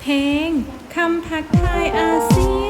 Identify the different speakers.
Speaker 1: เพลงคำทักทายอาเซียน